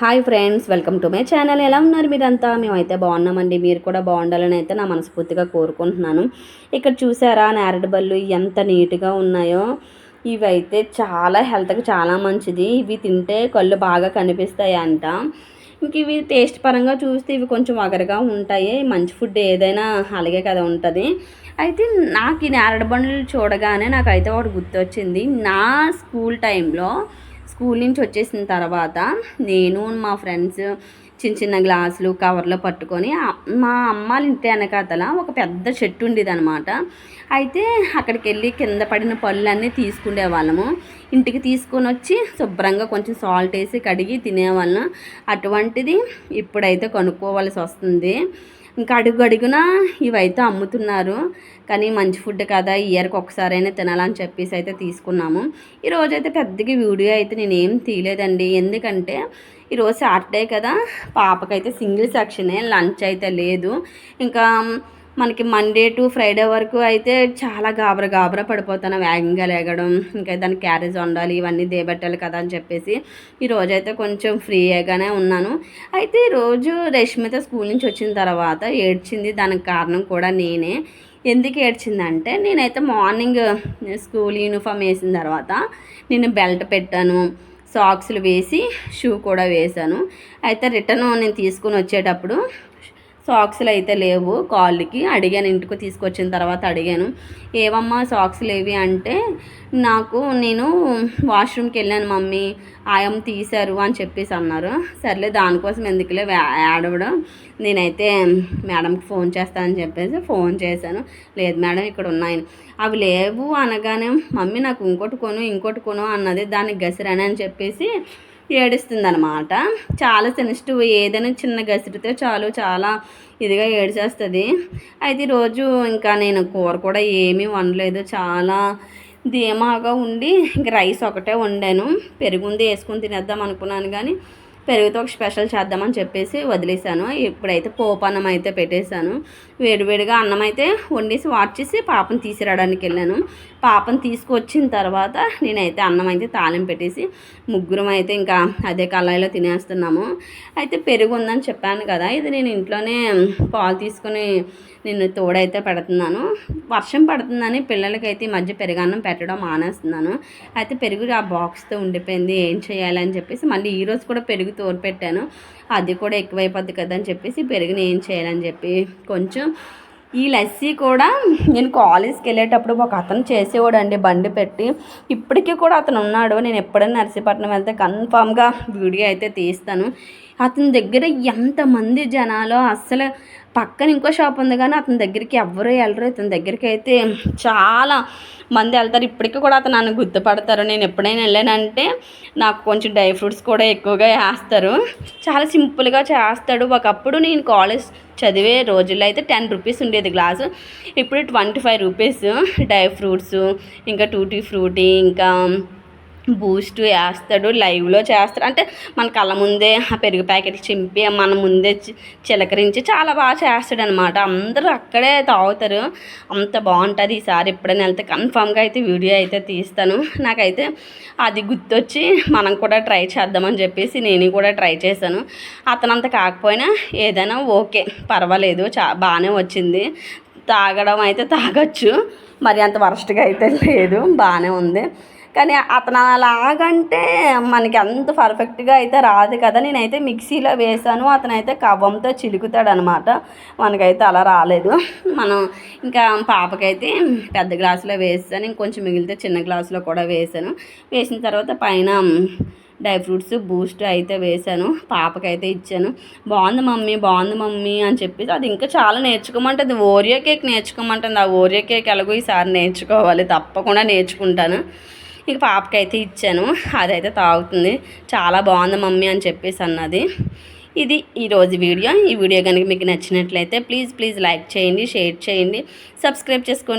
Hi friends welcome to my channel. ఎలా ఉన్నారు మీరంతా? మేమైతే బాగున్నామండి. మీరు కూడా బాగుండాలని అయితే నా మనస్ఫూర్తిగా కోరుకుంటున్నాను. ఇక్కడ చూసారా నేరడు బళ్ళు ఎంత నీట్గా ఉన్నాయో. ఇవైతే చాలా హెల్త్కి చాలా మంచిది. ఇవి తింటే కళ్ళు బాగా కనిపిస్తాయి అంట ఇంక ఇవి టేస్ట్ పరంగా చూస్తే ఇవి కొంచెం వగరగా ఉంటాయి. మంచి ఫుడ్ ఏదైనా అలాగే కదా ఉంటుంది. అయితే నాకు ఈ నేరడు బండ్లు చూడగానే నాకైతే ఒకటి గుర్తొచ్చింది. నా స్కూల్ టైంలో స్కూల్ నుంచి వచ్చేసిన తర్వాత నేను మా ఫ్రెండ్స్ చిన్న చిన్న గ్లాసులు కవర్లో పట్టుకొని మా అమ్మాళ్ళ ఇంటి వెనకాతల ఒక పెద్ద చెట్టు ఉండేది అనమాట అయితే అక్కడికి వెళ్ళి కింద పడిన పళ్ళన్నీ తీసుకునే వాళ్ళము. ఇంటికి తీసుకొని వచ్చి శుభ్రంగా కొంచెం సాల్ట్ వేసి కడిగి తినేవాళ్ళం. అటువంటిది ఇప్పుడైతే కొనుక్కోవాల్సి వస్తుంది. ఇంకా అడుగు అడుగున ఇవైతే అమ్ముతున్నారు. కానీ మంచి ఫుడ్ కదా ఇయర్కి ఒకసారైనా తినాలని చెప్పేసి అయితే తీసుకున్నాము. ఈరోజు అయితే పెద్దగా వీడియో అయితే నేను ఏం తీయలేదండి. ఎందుకంటే ఈరోజు సాటర్డే కదా పాపకైతే సింగిల్ సెక్షనే లంచ్ అయితే లేదు. ఇంకా మనకి మండే టు ఫ్రైడే వరకు అయితే చాలా గాబరా గాబరా పడిపోతాను. వేగంగా లేగడం ఇంకా దాని క్యారేజ్ వండాలి ఇవన్నీ దేబెట్టాలి కదా అని చెప్పేసి ఈరోజు అయితే కొంచెం ఫ్రీగానే ఉన్నాను. అయితే ఈరోజు రష్మిత స్కూల్ నుంచి వచ్చిన తర్వాత ఏడ్చింది. దానికి కారణం కూడా నేనే. ఎందుకు ఏడ్చిందంటే నేనైతే మార్నింగ్ స్కూల్ యూనిఫామ్ వేసిన తర్వాత నేను బెల్ట్ పెట్టాను సాక్స్లు వేసి షూ కూడా వేశాను. అయితే రిటర్న్ నేను తీసుకుని వచ్చేటప్పుడు సాక్స్లు అయితే లేవు. కాళ్ళకి అడిగాను ఇంటికి తీసుకొచ్చిన తర్వాత అడిగాను. ఏవమ్మా సాక్స్లు ఏవి అంటే నాకు నేను వాష్రూమ్కి వెళ్ళాను మమ్మీ ఆయమ్మ తీశారు అని చెప్పేసి అన్నారు. సర్లే దానికోసం ఎందుకులే ఆడవడం ఏడవడం నేనైతే మేడంకి ఫోన్ చేస్తానని చెప్పేసి ఫోన్ చేశాను. లేదు మేడం ఇక్కడ ఉన్నాయని అవి లేవు అనగానే మమ్మీ నాకు ఇంకోటి కొను ఇంకోటి కొను అన్నది దానికి గసిరాని అని చెప్పేసి ఏడుస్తుంది అనమాట చాలా సెన్సిటివ్ ఏదైనా చిన్న గసిరితే చాలు చాలా ఇదిగా ఏడ్చేస్తుంది. అయితే ఈరోజు ఇంకా నేను కూర కూడా ఏమీ వండలేదు. చాలా ధీమాగా ఉండి ఇంక రైస్ ఒకటే వండాను. పెరుగుంది వేసుకుని తినేద్దాం అనుకున్నాను కానీ పెరుగుతో ఒక స్పెషల్ చేద్దామని చెప్పేసి వదిలేశాను. ఇప్పుడైతే పోపు అన్నం అయితే పెట్టేశాను. వేడివేడిగా అన్నం అయితే వండేసి వాడ్చేసి పాపను తీసుకురావడానికి వెళ్ళాను. పాపను తీసుకొచ్చిన తర్వాత నేనైతే అన్నం అయితే తాళం పెట్టేసి ముగ్గురం అయితే ఇంకా అదే కళాయిలో తినేస్తున్నాము. అయితే పెరుగు ఉందని చెప్పాను కదా ఇది నేను ఇంట్లోనే పాలు తీసుకొని నేను తోడైతే పెడుతున్నాను. వర్షం పడుతుందని పిల్లలకైతే ఈ మధ్య పెరుగన్నం పెట్టడం మానేస్తున్నాను. అయితే పెరుగు ఆ బాక్స్తో ఉండిపోయింది ఏం చేయాలని చెప్పేసి మళ్ళీ ఈరోజు కూడా పెరుగు తోడు పెట్టాను అది కూడా ఎక్కువైపోద్ది కదా అని చెప్పేసి పెరుగుని ఏం చేయాలని చెప్పి కొంచెం ఈ లస్సీ కూడా నేను కాలేజ్కి వెళ్ళేటప్పుడు ఒక అతను చేసేవాడు అండి బండి పెట్టి. ఇప్పటికీ కూడా అతను ఉన్నాడు. నేను ఎప్పుడైనా నర్సీపట్నం వెళ్తే కన్ఫామ్గా వీడియో అయితే తీస్తాను. అతని దగ్గర ఎంతమంది జనాలు అస్సలు పక్కన ఇంకో షాప్ ఉంది కానీ అతని దగ్గరికి ఎవ్వరూ వెళ్ళరు. ఇతని దగ్గరికి అయితే చాలా మంది వెళ్తారు. ఇప్పటికీ కూడా అతను నన్ను గుర్తుపడతారు. నేను ఎప్పుడైనా వెళ్ళానంటే నాకు కొంచెం డ్రై ఫ్రూట్స్ కూడా ఎక్కువగా వేస్తారు. చాలా సింపుల్గా చేస్తాడు. ఒకప్పుడు నేను కాలేజ్ చదివే రోజుల్లో అయితే టెన్ రూపీస్ ఉండేది గ్లాసు. ఇప్పుడు twenty five rupees dry fruits ఇంకా టూటీ ఫ్రూటీ ఇంకా బూస్ట్ వేస్తాడు లైవ్లో చేస్తాడు. అంటే మన కళ్ళ ముందే ఆ పెరుగు ప్యాకెట్ చింపి మన ముందే చి- చిలకరించి చాలా బాగా చేస్తాడు అనమాట అందరూ అక్కడే తాగుతారు. అంత బాగుంటుంది ఈసారి ఎప్పుడైనా వెళ్తే కన్ఫామ్గా అయితే వీడియో అయితే తీస్తాను. నాకైతే అది గుర్తొచ్చి మనం కూడా ట్రై చేద్దామని చెప్పేసి నేను కూడా ట్రై చేశాను. అతనంత కాకపోయినా ఏదైనా ఓకే పర్వాలేదు చా బాగానే వచ్చింది. తాగడం అయితే తాగొచ్చు. మరి అంత వరస్ట్గా అయితే లేదు బాగానే ఉంది. కానీ అతను అలాగంటే మనకి అంత పర్ఫెక్ట్గా అయితే రాదు కదా. నేనైతే మిక్సీలో వేసాను. అతనైతే కవ్వంతో చిలుకుతాడనమాట. మనకైతే అలా రాలేదు. మనం ఇంకా పాపకైతే పెద్ద గ్లాసులో వేసాను. ఇంకొంచెం మిగిలితే చిన్న గ్లాసులో కూడా వేసాను. వేసిన తర్వాత పైన డ్రై ఫ్రూట్స్ బూస్ట్ అయితే వేసాను. పాపకైతే ఇచ్చాను. బాగుంది మమ్మీ బాగుంది మమ్మీ అని చెప్పేసి అది ఇంకా చాలా నేర్చుకోమంటుంది. Oreo cake నేర్చుకోమంటుంది. ఆ ఓరియో కేక్ ఎలాగో ఈసారి నేర్చుకోవాలి. తప్పకుండా నేర్చుకుంటాను. ఇక పాపకైతే ఇచ్చాను. అదైతే తాగుతుంది. చాలా బాగుంది మమ్మీ అని చెప్పేసి అన్నది. ఇది ఈరోజు వీడియో. ఈ వీడియో కనుక మీకు నచ్చినట్లయితే ప్లీజ్ ప్లీజ్ లైక్ చేయండి షేర్ చేయండి సబ్స్క్రైబ్ చేసుకోండి.